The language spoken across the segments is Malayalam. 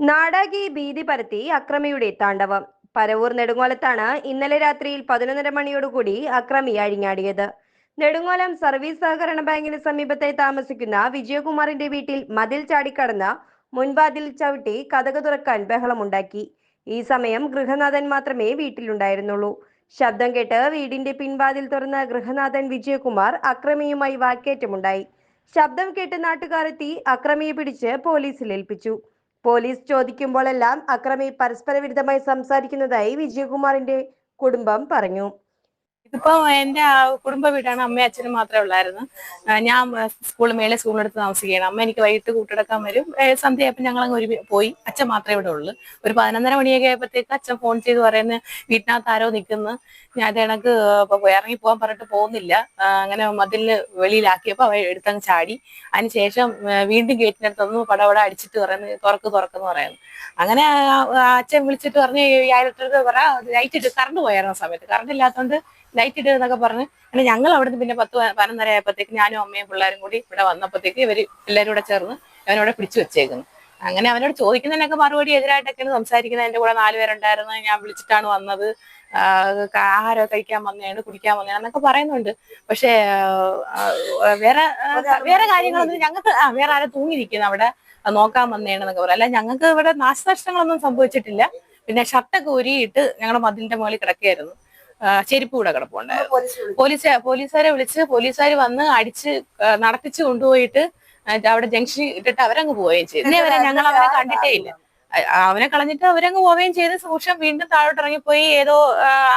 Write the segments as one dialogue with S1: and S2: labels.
S1: നാടാകി ഭീതി പരത്തി അക്രമിയുടെ താണ്ഡവം. പരവൂർ നെടുങ്ങോലത്താണ് ഇന്നലെ രാത്രിയിൽ പതിനൊന്നര മണിയോടുകൂടി അക്രമി അഴിഞ്ഞാടിയത്. നെടുങ്ങോലം സർവീസ് സഹകരണ ബാങ്കിന് സമീപത്തെ താമസിക്കുന്ന വിജയകുമാറിന്റെ വീട്ടിൽ മതിൽ ചാടിക്കടന്ന് മുൻവാതിൽ ചവിട്ടി കഥക തുറക്കാൻ ബഹളമുണ്ടാക്കി. ഈ സമയം ഗൃഹനാഥൻ മാത്രമേ വീട്ടിലുണ്ടായിരുന്നുള്ളൂ. ശബ്ദം കേട്ട് വീടിന്റെ പിൻവാതിൽ തുറന്ന ഗൃഹനാഥൻ വിജയകുമാർ അക്രമിയുമായി വാക്കേറ്റമുണ്ടായി. ശബ്ദം കേട്ട് നാട്ടുകാരെത്തി അക്രമിയെ പിടിച്ച് പോലീസിൽ ഏൽപ്പിച്ചു. പോലീസ് ചോദിക്കുമ്പോഴെല്ലാം അക്രമി പരസ്പര വിരുദ്ധമായി സംസാരിക്കുന്നതായി വിജയകുമാറിന്റെ കുടുംബം പറഞ്ഞു.
S2: ഇതിപ്പോ എന്റെ കുടുംബ വീടാണ് അമ്മയും അച്ഛനും മാത്രമേ ഉള്ളായിരുന്നു. ഞാൻ സ്കൂൾ മേലെ സ്കൂളിലെടുത്ത് താമസിക്കുകയാണ്. അമ്മ എനിക്ക് വൈകിട്ട് കൂട്ടിടക്കാൻ വരും. സന്ധ്യയായപ്പോൾ ഞങ്ങൾ അങ്ങ് ഒരു പോയി. അച്ഛൻ മാത്രമേ ഇവിടെ ഉള്ളൂ. ഒരു പതിനൊന്നര മണിയൊക്കെ ആയപ്പോഴത്തേക്ക് അച്ഛൻ ഫോൺ ചെയ്ത് പറയുന്നത് വീട്ടിനകത്ത് ആരോ നിൽക്കുന്നു. ഞാൻ അത് കണക്ക് ഇറങ്ങി പോകാൻ പറഞ്ഞിട്ട് പോകുന്നില്ല. അങ്ങനെ മതിലിന് വെളിയിലാക്കിയപ്പോൾ അവ എടുത്തങ്ങ് ചാടി. അതിനുശേഷം ശേഷം വീണ്ടും അടുത്തൊന്ന് പടപട അടിച്ചിട്ട് പറയുന്നത് തുറക്ക് തുറക്കെന്ന് പറയുന്നു. അങ്ങനെ അച്ഛൻ വിളിച്ചിട്ട് പറഞ്ഞ് ഈ ആയിരത്തി പറ ലൈറ്റ് ഇട്ട് കറണ്ട് പോയായിരുന്ന സമയത്ത്? കറണ്ട് ഇല്ലാത്തതുകൊണ്ട് ലൈറ്റ് ഇട്ട് എന്നൊക്കെ പറഞ്ഞ്. അങ്ങനെ ഞങ്ങൾ അവിടുന്ന് പിന്നെ പത്ത് പതിനൊന്നര ആയപ്പോഴത്തേക്ക് ഞാനും അമ്മയും പിള്ളേരും കൂടി ഇവിടെ വന്നപ്പോഴത്തേക്ക് ഇവർ എല്ലാവരും കൂടെ ചേർന്ന് അവനോടെ പിടിച്ചു വെച്ചേക്കുന്നു. അങ്ങനെ അവനോട് ചോദിക്കുന്നതിനൊക്കെ മറുപടി എതിരായിട്ടൊക്കെയാണ് സംസാരിക്കുന്നത്. എന്റെ കൂടെ നാല് പേരുണ്ടായിരുന്നു. ഞാൻ വിളിച്ചിട്ടാണ് വന്നത്. ആഹാരം കഴിക്കാൻ വന്നതാണ് കുടിക്കാൻ വന്നതാണ് എന്നൊക്കെ പറയുന്നുണ്ട്. പക്ഷേ വേറെ വേറെ കാര്യങ്ങളൊന്നും ഞങ്ങൾക്ക് വേറെ ആരും തൂങ്ങിയിരിക്കുന്നു അവിടെ. നോക്കാൻ വന്നേണെന്നൊക്കെ പറയാം. അല്ല ഞങ്ങൾക്ക് ഇവിടെ നാശനഷ്ടങ്ങളൊന്നും സംഭവിച്ചിട്ടില്ല. പിന്നെ ഷർട്ടൊക്കെ ഊരിയിട്ട് ഞങ്ങളുടെ മതിലിന്റെ മുകളിൽ കിടക്കുകയായിരുന്നു. ചെരുപ്പ് കൂടെ കിടപ്പുണ്ടായിരുന്നു പോലീസ് പോലീസുകാരെ വിളിച്ച് പോലീസുകാർ വന്ന് അടിച്ച് നടത്തിച്ചു കൊണ്ടുപോയിട്ട് അവിടെ ജംഗ്ഷനിൽ ഇട്ടിട്ട് അവരങ്ങ് പോവുകയും ചെയ്തു. ഇന്നേ വരെ ഞങ്ങൾ അവരെ കണ്ടിട്ടേ ഇല്ല. അവനെ കളഞ്ഞിട്ട് അവരങ്ങ് പോവുകയും ചെയ്ത്. സൂക്ഷം വീണ്ടും താഴോട്ട് ഇറങ്ങിപ്പോയി ഏതോ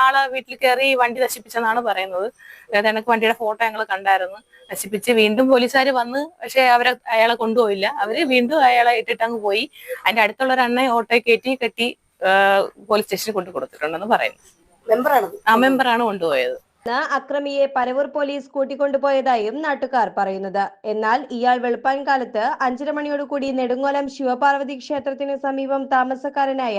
S2: ആൾ ആളെ വീട്ടിൽ കയറി വണ്ടി നശിപ്പിച്ചെന്നാണ് പറയുന്നത്. എനിക്ക് വണ്ടിയുടെ ഫോട്ടോ ഞങ്ങൾ കണ്ടായിരുന്നു. നശിപ്പിച്ച് വീണ്ടും പോലീസുകാർ വന്ന് പക്ഷെ അവരെ അയാളെ കൊണ്ടുപോയില്ല. അവർ വീണ്ടും അയാളെ ഇട്ടിട്ട് അങ്ങ് പോയി. അതിന്റെ അടുത്തുള്ള ഒരു അണ്ണയെ ഓട്ടോ കയറ്റി കെട്ടി പോലീസ് സ്റ്റേഷനിൽ കൊണ്ടു കൊടുത്തിട്ടുണ്ടെന്ന് പറയുന്നു.
S3: മെമ്പറാണ്
S2: ആ മെമ്പറാണ് കൊണ്ടുപോയത്.
S1: അക്രമിയെ പരവൂർ പോലീസ് കൂട്ടിക്കൊണ്ടുപോയതായും നാട്ടുകാർ പറയുന്നത്. എന്നാൽ ഇയാൾ വെളുപ്പാൻ കാലത്ത് അഞ്ചര മണിയോടുകൂടി നെടുങ്ങോലം ശിവപാർവതി ക്ഷേത്രത്തിന് സമീപം താമസക്കാരനായ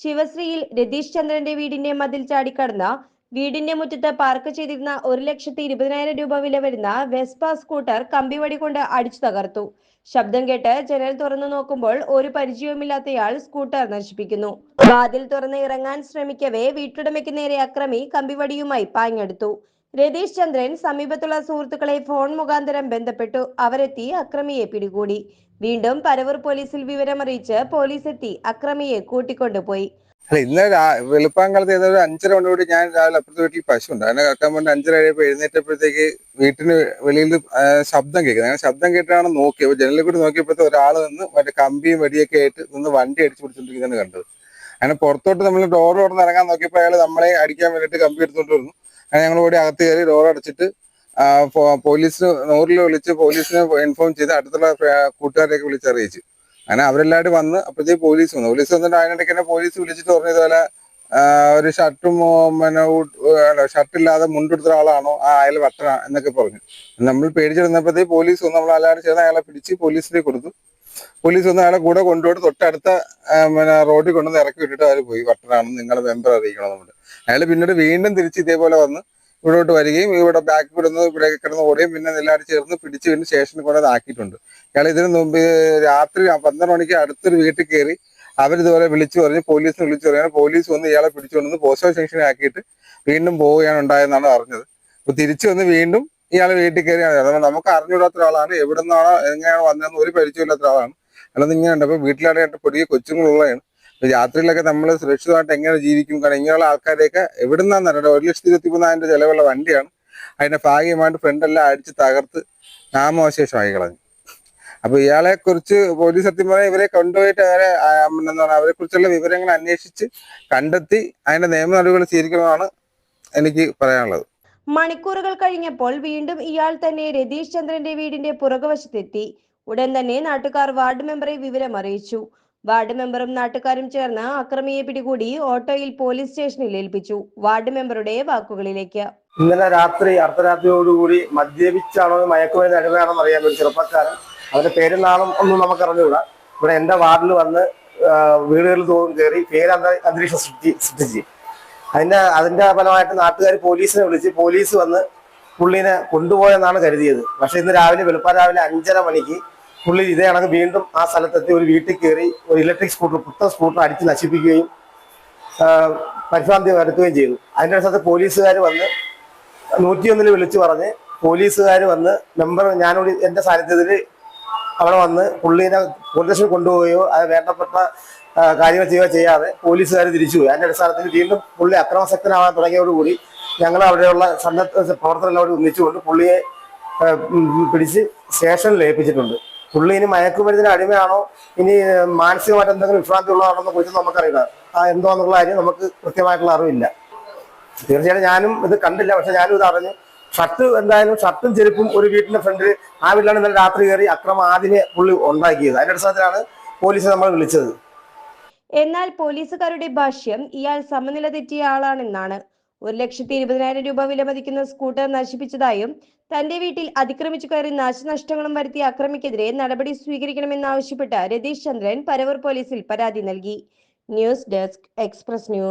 S1: ശിവശ്രീയിൽ രതീഷ് ചന്ദ്രന്റെ വീടിന്റെ മതിൽ ചാടിക്കടന്ന വീടിന്റെ മുറ്റത്ത് പാർക്ക് ചെയ്തിരുന്ന ഒരു ലക്ഷത്തി ഇരുപതിനായിരം രൂപ വില വരുന്ന വെസ്പ സ്കൂട്ടർ കമ്പിവടി കൊണ്ട് അടിച്ചു തകർത്തു. ശബ്ദം കേട്ട് ജനൽ തുറന്നു നോക്കുമ്പോൾ ഒരു പരിചയവുമില്ലാത്തയാൾ സ്കൂട്ടർ നശിപ്പിക്കുന്നു. വാതിൽ തുറന്ന് ഇറങ്ങാൻ ശ്രമിക്കവേ വീട്ടുടമയ്ക്ക് നേരെ അക്രമി കമ്പിവടിയുമായി പാഞ്ഞെടുത്തു. രതീഷ് ചന്ദ്രൻ സമീപത്തുള്ള സുഹൃത്തുക്കളെ ഫോൺ മുഖാന്തരം ബന്ധപ്പെട്ടു. അവരെത്തി അക്രമിയെ പിടികൂടി. വീണ്ടും പരവൂർ പോലീസിൽ വിവരമറിയിച്ച് പോലീസ് എത്തി അക്രമിയെ കൂട്ടിക്കൊണ്ടുപോയി.
S4: അല്ല ഇന്ന് വെളുപ്പാങ്കാലത്ത് ഏതൊരു അഞ്ചര മണിയോട് ഞാൻ രാവിലെ അപ്പുറത്തെ വീട്ടിൽ പശു ഉണ്ട്. അതിനെ കറക്കാൻ വേണ്ടി അഞ്ചര കഴിയപ്പോൾ എഴുന്നേറ്റപ്പോഴത്തേക്ക് വീട്ടിന് വെളിയിൽ ശബ്ദം കേൾക്കുന്നത്. അങ്ങനെ ശബ്ദം കേട്ടാണ് നോക്കിയത്. ജനലിൽ കൂടി നോക്കിയപ്പോഴത്തെ ഒരാൾ നിന്ന് മറ്റേ കമ്പിയും വെടിയൊക്കെ ആയിട്ട് നിന്ന് വണ്ടി അടിച്ചു പിടിച്ചോണ്ടിരിക്കുന്നതാണ് കണ്ടത്. അങ്ങനെ പുറത്തോട്ട് നമ്മൾ ഡോർ തുറന്ന് ഇറങ്ങാൻ നോക്കിയപ്പോൾ അയാൾ നമ്മളെ അടിക്കാൻ വേണ്ടിയിട്ട് കമ്പി എടുത്തുകൊണ്ട് വരുന്നു അങ്ങനെ ഞങ്ങൾ കൂടി അകത്ത് കയറി ഡോർ അടച്ചിട്ട് പോലീസിന് നൂറിൽ വിളിച്ച് പോലീസിനെ ഇൻഫോം ചെയ്ത് അടുത്തുള്ള കൂട്ടുകാരെയൊക്കെ കൂട്ടുകാരെയൊക്കെ വിളിച്ചറിയിച്ചു അങ്ങനെ അവരെല്ലാവരും വന്ന് അപ്പോഴത്തേക്ക് പോലീസ് വന്നു. പോലീസ് വന്നിട്ട് അതിനിടയ്ക്ക് തന്നെ പോലീസ് വിളിച്ചിട്ട് പറഞ്ഞു ഇതുപോലെ ഒരു ഷർട്ടും പിന്നെ ഷർട്ടില്ലാതെ മുണ്ടെടുത്ത ആളാണോ ആ അയാൾ വട്ടന എന്നൊക്കെ പറഞ്ഞു. നമ്മൾ പേടിച്ചിരുന്നപ്പോഴത്തേക്ക് പോലീസ് വന്ന് നമ്മൾ എല്ലാവരും ചേർന്ന് അയാളെ പിടിച്ച് പോലീസിലേക്ക് കൊടുത്തു. പോലീസ് വന്ന് അയാളെ കൂടെ കൊണ്ടുപോയിട്ട് തൊട്ടടുത്ത പിന്നെ റോഡിൽ കൊണ്ടുവന്ന് ഇറക്കി വിട്ടിട്ട് അവർ പോയി. വട്ടനാണെന്ന് നിങ്ങളെ മെമ്പർ അറിയിക്കണം നമ്മുടെ അയാൾ പിന്നീട് വീണ്ടും തിരിച്ച് ഇതേപോലെ വന്ന് ഇവിടോട്ട് വരികയും ഇവിടെ ബാക്ക് വിടുന്ന ഇവിടെ കിടന്ന് ഓടുകയും പിന്നെ എല്ലാവരും ചേർന്ന് പിടിച്ച് പിന്നെ സ്റ്റേഷനിൽ കൊണ്ടുവന്ന് ആക്കിയിട്ടുണ്ട്. ഇയാൾ ഇതിനു മുമ്പ് രാത്രി പന്ത്രണ്ട് മണിക്ക് അടുത്തൊരു വീട്ടിൽ കയറി അവരിതുപോലെ വിളിച്ചു പറഞ്ഞു പോലീസിനെ വിളിച്ചു പറഞ്ഞാൽ പോലീസ് വന്ന് ഇയാളെ പിടിച്ചുകൊണ്ടുവന്ന് പോസ്റ്റോ സെക്ഷൻ ആക്കിയിട്ട് വീണ്ടും പോവുകയാണ് ഉണ്ടായെന്നാണ് അറിഞ്ഞത്. അപ്പൊ തിരിച്ചു വന്ന് വീണ്ടും ഇയാളെ വീട്ടിൽ കയറിയാണ്. അതുകൊണ്ട് നമുക്ക് അറിഞ്ഞുകൂടാത്ത ഒരാളാണ്. എവിടെ നിന്നാണോ എങ്ങനെയാണോ വന്നതെന്ന് ഒരു പരിചയമില്ലാത്ത ഒരാളാണ്. അല്ലാതെ ഇങ്ങനെയുണ്ട് അപ്പൊ വീട്ടിലാണെങ്കിൽ പൊടിയ കൊച്ചുങ്ങളുള്ളതാണ്. രാത്രിയിലൊക്കെ നമ്മൾ സുരക്ഷിതമായിട്ട് എങ്ങനെ ജീവിക്കും? കാരണം ഇങ്ങനെയുള്ള ആൾക്കാരെയൊക്കെ എവിടെ നിന്നാന്ന് അറിയണ്ട ഒരു ലക്ഷത്തി ഇരുപത്തി മൂന്നായിരം ചിലവുള്ള വണ്ടിയാണ്. അതിന്റെ ഭാഗ്യമായിട്ട് ഫ്രണ്ടെല്ലാം അടിച്ച് തകർത്ത് നാമവശേഷമായി കളഞ്ഞു. അപ്പൊ ഇയാളെ കുറിച്ച് പോലീസ് സത്യം പറഞ്ഞാൽ ഇവരെ കൊണ്ടുപോയിട്ട് അവരെ എന്താ പറയുക അവരെ കുറിച്ചുള്ള വിവരങ്ങൾ അന്വേഷിച്ച് കണ്ടെത്തി അതിന്റെ നിയമ നടപടികൾ സ്വീകരിക്കണമെന്നാണ് എനിക്ക് പറയാനുള്ളത്.
S1: മണിക്കൂറുകൾ കഴിഞ്ഞപ്പോൾ വീണ്ടും ഇയാൾ തന്നെ രതീഷ് ചന്ദ്രന്റെ വീടിന്റെ പുറകുവശത്തെത്തി. ഉടൻ തന്നെ നാട്ടുകാർ വാർഡ് മെമ്പറെ വിവരം അറിയിച്ചു വാർഡ് മെമ്പറും നാട്ടുകാരും ചേർന്ന് അക്രമിയെ പിടികൂടി ഓട്ടോയിൽ പോലീസ് സ്റ്റേഷനിൽ ഏൽപ്പിച്ചു. വാർഡ് മെമ്പറുടെ വാക്കുകളിലേക്ക്.
S3: ഇന്നലെ രാത്രി അർദ്ധരാത്രിയോടുകൂടി മദ്യപിച്ചാണോ മയക്കുമരുന്ന് അടിമയാണോ എന്നറിയാൻ ഒരു ചെറുപ്പക്കാരൻ. അവന്റെ പേരും നാളും ഒന്നും നമുക്ക് അറിഞ്ഞുകൂടാ ഇവിടെ എന്റെ വാർഡിൽ വന്ന് വീടുകളിൽ തോറും കയറി പേര് അന്തരീക്ഷം സൃഷ്ടി സൃഷ്ടിച്ച്. അതിന്റെ അതിന്റെ ഫലമായിട്ട് നാട്ടുകാർ പോലീസിനെ വിളിച്ച് പോലീസ് വന്ന് പുള്ളിനെ കൊണ്ടുപോയെന്നാണ് കരുതിയത്. പക്ഷെ ഇന്ന് രാവിലെ വെളുപ്പാൻ രാവിലെ അഞ്ചര മണിക്ക് പുള്ളി ഇതേ കണക്ക് വീണ്ടും ആ സ്ഥലത്തെത്തി ഒരു വീട്ടിൽ കയറി ഒരു ഇലക്ട്രിക് സ്കൂട്ടർ പുത്തൻ സ്കൂട്ടർ അടിച്ച് നശിപ്പിക്കുകയും പരിഭ്രാന്തി വരുത്തുകയും ചെയ്തു. അതിന്റെ സ്ഥലത്ത് പോലീസുകാർ വന്ന് നൂറ്റിയൊന്നിൽ വിളിച്ചു പറഞ്ഞ് പോലീസുകാർ വന്ന് മെമ്പർ ഞാനോട് എന്റെ സാന്നിധ്യത്തിൽ അവിടെ വന്ന് പുള്ളീനെ പോലീസ് കൊണ്ടുപോവുകയോ അത് വേണ്ടപ്പെട്ട കാര്യങ്ങൾ ചെയ്യുകയോ ചെയ്യാതെ പോലീസുകാർ തിരിച്ചുപോയി അതിന്റെ അടിസ്ഥാനത്തിൽ വീണ്ടും പുള്ളി അക്രമസക്തനാവാൻ തുടങ്ങിയതോടുകൂടി ഞങ്ങൾ അവിടെയുള്ള സന്നദ്ധ പ്രവർത്തനങ്ങളോട് ഒന്നിച്ചുകൊണ്ട് പുള്ളിയെ പിടിച്ച് സ്റ്റേഷനിൽ ഏൽപ്പിച്ചിട്ടുണ്ട്. പുള്ളി ഇനി മയക്കുമരുന്നിന് അടിമയാണോ? ഇനി മാനസികമായിട്ട് എന്തെങ്കിലും വിഭ്രാന്തി ഉള്ളതാണോ കുറിച്ച് നമുക്കറിയില്ല. ആ എന്തോ എന്നുള്ള കാര്യം നമുക്ക് കൃത്യമായിട്ടുള്ള അറിവില്ല. തീർച്ചയായിട്ടും ഞാനും ഇത് കണ്ടില്ല. പക്ഷെ ഞാനും ഇത് അറിഞ്ഞു. ഷർട്ട് എന്തായാലും ഷർട്ടും ചെരുപ്പും ഒരു വീട്ടിന്റെ ഫ്രണ്ടിൽ ആ വീട്ടിലാണ് ഇന്നലെ രാത്രി കയറി അക്രമം ആദ്യമേ പുള്ളി ഉണ്ടാക്കിയത്. അതിന്റെ അടിസ്ഥാനത്തിലാണ് പോലീസ് നമ്മൾ വിളിച്ചത്.
S1: എന്നാൽ പോലീസുകാരുടെ ഭാഷ്യം ഇയാൾ സമനില തെറ്റിയ ആളാണെന്നാണ് ഒരു ലക്ഷത്തി ഇരുപതിനായിരം രൂപ വിലമതിക്കുന്ന സ്കൂട്ടർ നശിപ്പിച്ചതായും തന്റെ വീട്ടിൽ അതിക്രമിച്ചു കയറി നാശനഷ്ടങ്ങളും വരുത്തിയ അക്രമിക്കെതിരെ നടപടി സ്വീകരിക്കണമെന്നാവശ്യപ്പെട്ട് രതീഷ് ചന്ദ്രൻ പരവൂർ പോലീസിൽ പരാതി നൽകി. News desk express news.